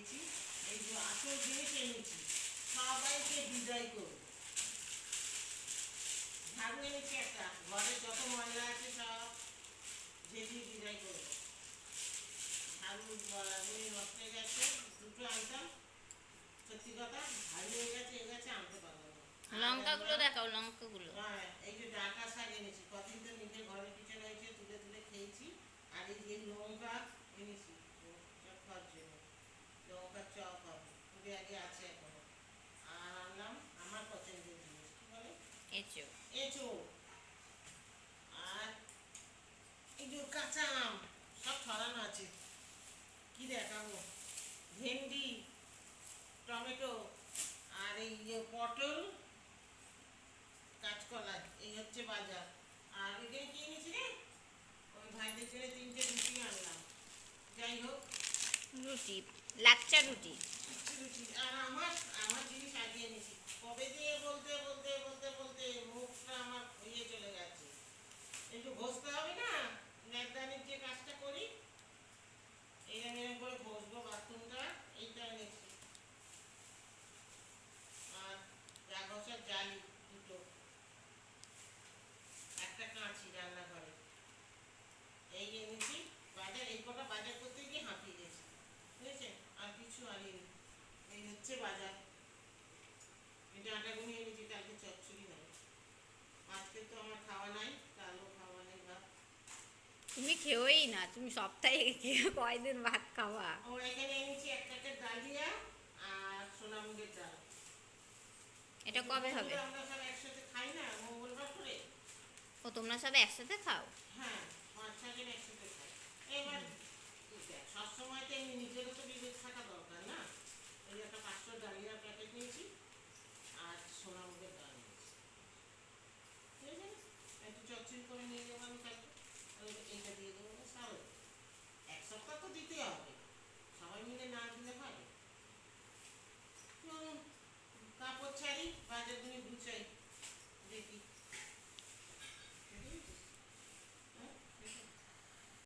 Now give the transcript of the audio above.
দিয়েছি এই যে আঁচল দিয়ে টেনেছি সবাইকে বিদায় করব। ঝাড়ু এনেছি একটা। ঘরে যত ময়লা আছে সব ঝেঁটিয়ে বিদায় করব। ঝাড়ু নষ্ট হয়ে গেছে দুটো আনতাম সত্যি কথা ঝাড়ু হয়ে গেছে এ গেছে আনতে পারব না লঙ্কাগুলো দেখাও লঙ্কাগুলো। হ্যাঁ এই যে ডাকা শাক এনেছি। কদিন তো নিজের ঘরের পিছনে হয়েছে তুলে তুলে খেয়েছি। আর এই যে লঙ্কা এনেছি। লঙ্কার চপ হবে। ওদের আগে আছে এখনও। আর আনলাম আমার পছন্দের জিনিস কি বলে? এঁচো। এঁচো। আর এই যে কাঁচা আম সব ছড়ানো আছে। কি দেখাবো? ভেন্ডি টমেটো আর এই যে পটল কাঁচকলা এই হচ্ছে বাজার। আর এখানে কি এনেছি রে ওই ভাইদের জন্য তিনটে রুটি আনলাম যাই হোক রুটি লাচ্চা রুটি রুটি আর আমার আমার জিনিস আগে এনেছি কবে দিয়ে বলতে বলতে বলতে বলতে মুখটা আমার হয়ে চলে গেছে একটু ঘষতে হবে না ন্যাকদানির যে কাজটা করি এরকম এরকম করে ঘষবো বাথরুমটা এইটা এনেছি আর যা ঘষার জালি দুটো একটা কাঁচি রান্নাঘরে এই এনেছি বাজার এই কটা বাজার করতে গিয়ে হাঁপিয়ে গেছি বুঝেছেন আর কিছু আনিনি এই হচ্ছে বাজার এনেছি কালকে চচ্চড়ি নাই আজকে তো আমার খাওয়া নাই কালও খাওয়া নেই ভাত তুমি খেয়েই না তুমি সপ্তাহে খেয়ে কয়দিন ভাত খাওয়া? ও এখানে এনেছি এক প্যাকেট ডালিয়া আর সোনামুগের ডাল। এটা কবে হবে? আমরা সব একসাথে খাই না মঙ্গলবার করে? ও তোমরা সব একসাথে খাও? হ্যাঁ পাঁচ ছজন একসাথে খাই। এবার